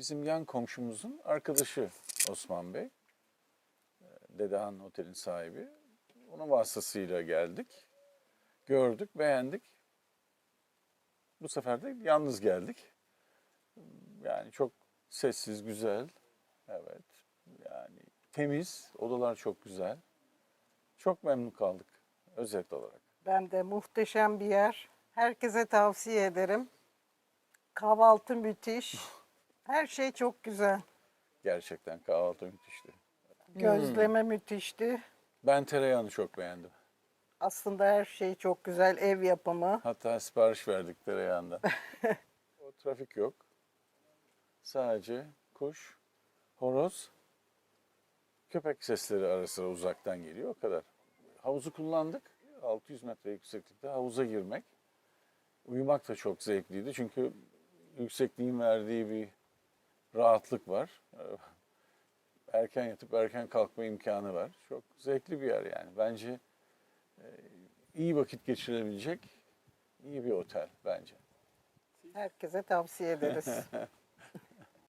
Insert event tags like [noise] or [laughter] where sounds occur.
bizim yan komşumuzun arkadaşı Osman Bey. Ee, Dedehan Otel'in sahibi. Onun vasıtasıyla geldik. Gördük, beğendik. Bu sefer de yalnız geldik. Yani çok sessiz, güzel. Evet. Yani temiz, odalar çok güzel. Çok memnun kaldık özet olarak. Ben de muhteşem bir yer. Herkese tavsiye ederim. Kahvaltı müthiş. Her şey çok güzel. Gerçekten kahvaltı müthişti. Gözleme müthişti. Ben tereyağını çok beğendim. Aslında her şey çok güzel. Ev yapımı. Hatta sipariş verdik tereyağından. [laughs] o trafik yok. Sadece kuş, horoz, köpek sesleri ara sıra uzaktan geliyor. O kadar. Havuzu kullandık. 600 metre yükseklikte havuza girmek. Uyumak da çok zevkliydi. Çünkü yüksekliğin verdiği bir rahatlık var. Erken yatıp erken kalkma imkanı var. Çok zevkli bir yer yani. Bence e, iyi vakit geçirebilecek iyi bir otel bence. Herkese tavsiye ederiz. [laughs]